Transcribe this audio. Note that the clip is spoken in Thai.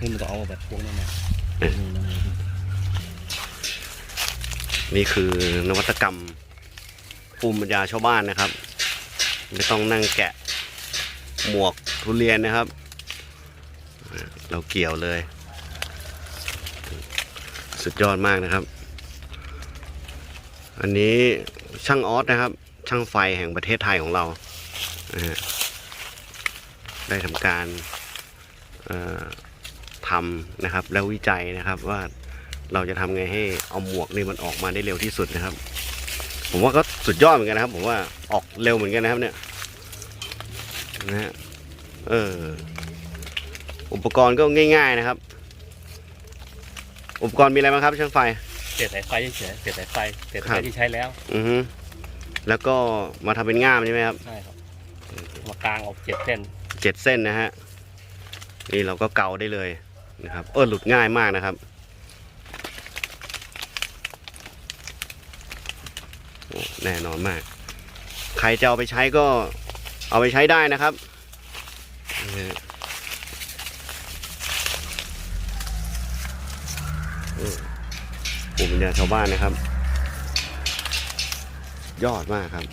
นี่มันก็เอาแบบพวกนั้นนะนี่คือนวัตกรรมภูมิปัญญาชาวบ้านนะครับ ไม่ต้องนั่งแกะหมวกทุเรียนนะครับ เราเกี่ยวเลย สุดยอดมากนะครับ อันนี้ช่างออสนะครับ ช่างไฟแห่งประเทศไทยของเรา ได้ทำการ ทำนะครับ แล้ววิจัยนะครับว่าเราจะทำไงให้เอาหมวกนี่มันออกมาได้เร็วที่สุดนะครับ ผมว่าก็สุดยอดเหมือนกันนะครับ ผมว่าออกเร็วเหมือนกันนะครับเนี่ยนะฮะเอออุปกรณ์ก็ง่าย ๆนะครับ อุปกรณ์มีอะไรบ้างครับช่างไฟเศษสายไฟเฉยๆเศษสายไฟเศษครัสายบที่ใช้แล้ว อือฮึแล้วก็มาทำเป็นง่ามใช่ไหมครับใช่ครับมากลางออกเจ็ดเส้นเจ็ดเส้นนะฮะนี่เราก็เกาได้เลย นะครับเออหลุดง่ายมากนะครับแน่นอนมาก ใครจะเอาไปใช้ก็เอาไปใช้ได้นะครับนะฮะโอ้ภูมิปัญญาชาวบ้านนะครับ ยอดมากครับ